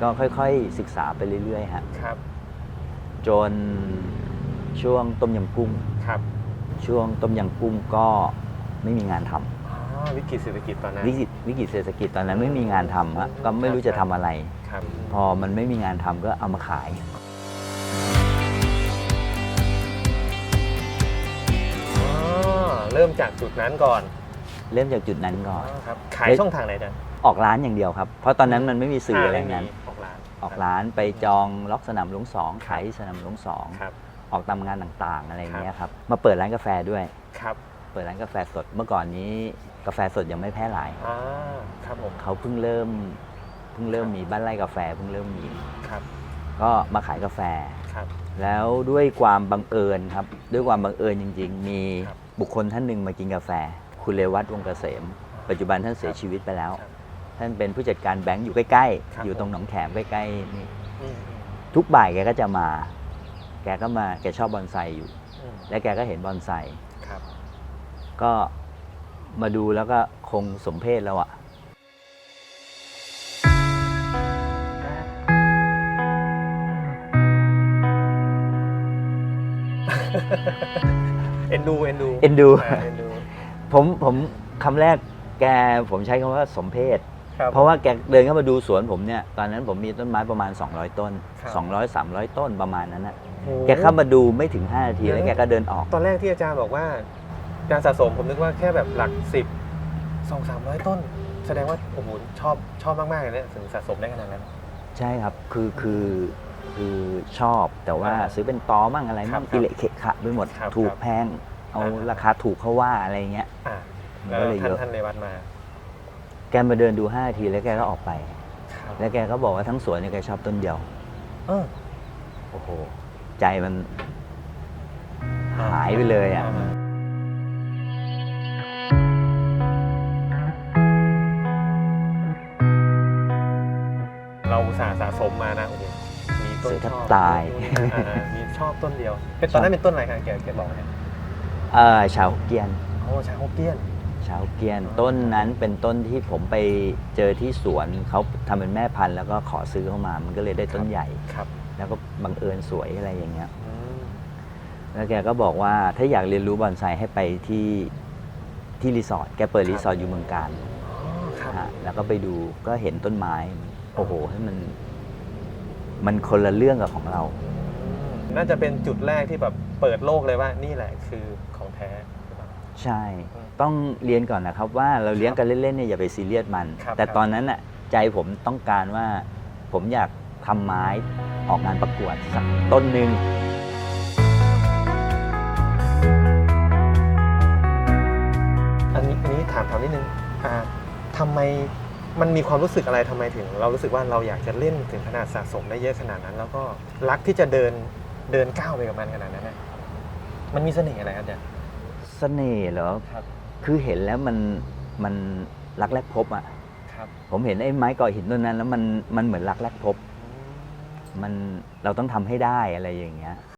ก็ค่อยๆศึกษาไปเรื่อยๆฮะครับ จนช่วงต้มยำกุ้ง ครับช่วงต้มยำกุ้งก็ไม่มีงานทำอ๋อวิกฤตเศรษฐกิจตอนนั้น วิกฤตวิกฤตเศรษฐกิจตอนนั้นไม่มีงานทำฮะก็ไม่รู้จะทำอะไร ครับ พอมันไม่มีงานทำก็เอามาขาย อ๋อ เริ่มจากจุดนั้นก่อนเริ่มจากจุดนั้นก่อน ครับ ขายช่องทางไหนจ๊ะออกร้านอย่างเดียวครับ เพราะตอนนั้นมันไม่มีสื่ออะไรทั้งนั้นออกร้าน ออกร้านไปจองล็อกสนามหลวงสองขายที่สนามหลวงสองครับ ออกตามงานต่างๆ อะไรอย่างเงี้ยครับมาเปิดร้านกาแฟด้วย ครับเปิดร้านกาแฟสดเมื่อก่อนนี้กาแฟสดยังไม่แพร่หลายอ่าครับผมเขาเพิ่งเริ่มเพิ่งเริ่มมีบ้านไร่กาแฟเพิ่งเริ่มมี ครับ ก็มาขายกาแฟ ครับ แล้วด้วยความบังเอิญครับ ด้วยความบังเอิญจริง ๆ มีครับบุคคลท่านหนึ่งมากินกาแฟ คุณเลวัตวงศ์เกษม ปัจจุบันท่านเสียชีวิตไปแล้ว ครับ ท่านเป็นผู้จัดการแบงก์อยู่ใกล้ครับ ๆ อยู่ตรงหนองแขมใกล้ๆนี่อืมทุกบ่ายแกก็จะมา แกก็มาแกชอบบอนไซอยู่ อืมและแกก็เห็นบอนไซครับก็มาดูแล้วก็คงสมเพศแล้วอะเอ็นดูเอ็นดูเอ็นดูอ่าเอ็นดูผมผมคำแรกแกผมใช้คำว่าสมเพศ ครับเพราะว่าแกเดินเข้ามาดูสวนผมเนี่ยตอนนั้นผมมีต้นไม้ประมาณ 200 ต้น ครับ 200 300 ต้นประมาณนั้นนะโอ้ แกเข้ามาดูไม่ถึง 5 นาที แล้วแกก็เดินออก ตอนแรกที่อาจารย์บอกว่าการสะสมผมนึกว่าแค่แบบหลักสิบสองสามร้อยต้น แสดงว่าโอ้โหชอบชอบมากๆเลยเนี่ยถึงสะสมได้ขนาดนั้น ใช่ครับ คือคือคือชอบแต่ว่าอ่าซื้อเป็นตอมั่งอะไรมั่งครับอิเละเขะขะไปหมด ครับถูกครับแพง เอาอ่า ราคาถูกเขาว่าอะไรเงี้ยอ่ามันแล้วก็เลยท่าเยนอะท่านในวัดมา แกมาเดินดู5นาทีแล้วแกก็ออกไปครับแล้วแกก็บอกว่าทั้งสวนเนี่ยแกชอบต้นเดียวเออโอ้โห ใจมันหายไปเลยอะาเราอุตส่าห์สะสมมานะโอ้โหมีต้นเสียแทชบอบตาย อ่ามีชอบต้นเดียว เป็นตอนนั้นเป็นต้นอะไรครับแกแกบอกไหมเออชาวฮกเกียนโอ้ชาโฮกเกี้ยน ชาวฮกเกียนอ๋อต้นนั้นเป็นต้นที่ผมไปเจอที่สวนเขาทำเป็นแม่พันธุ์แล้วก็ขอซื้อเข้ามา มันก็เลยได้ต้นใหญ่ ครับแล้วก็บังเอิญสวยอะไรอย่างเงี้ย อืมแล้วแกก็บอกว่าถ้าอยากเรียนรู้บอนไซให้ไปที่ที่รีสอร์ทแกเปิดรีสอร์ทอยู่เมืองการอ๋อครับฮะแล้วก็ไปดูก็เห็นต้นไม้ โอ้โหให้มัน มันคนละเรื่องกับของเราน่าจะเป็นจุดแรกที่แบบเปิดโลกเลยว่านี่แหละคือของแท้หรือเปล่า ใช่อืมต้องเรียนก่อนนะครับว่าเราเลี้ยงกันเล่นๆเนี่ยอย่าไปซีเรียสมัน ครับ แต่ครับตอนนั้นน่ะใจผมต้องการว่าผมอยากทำไม้ออกงานประกวดสักต้นหนึ่งอันนี้อันนี้ถามถามนิดนึงอ่าทำไมมันมีความรู้สึกอะไรทำไมถึง เรารู้สึกว่าเราอยากจะเล่นถึงขนาดสะสมได้เยอะขนาดนั้น แล้วก็รักที่จะเดินเดินก้าวไปกับมันขนาดนั้นนะมันมีเสน่ห์อะไรครับเนี่ย เสน่ห์เหรอ ครับ คือเห็นแล้วมันมันรักแรกพบอะ ครับ ผมเห็นไอ้ไม้ก่อหินต้นนั้น แล้วมันมันเหมือนรักแรกพบ มันเราต้องทำให้ได้อะไรอย่างเงี้ย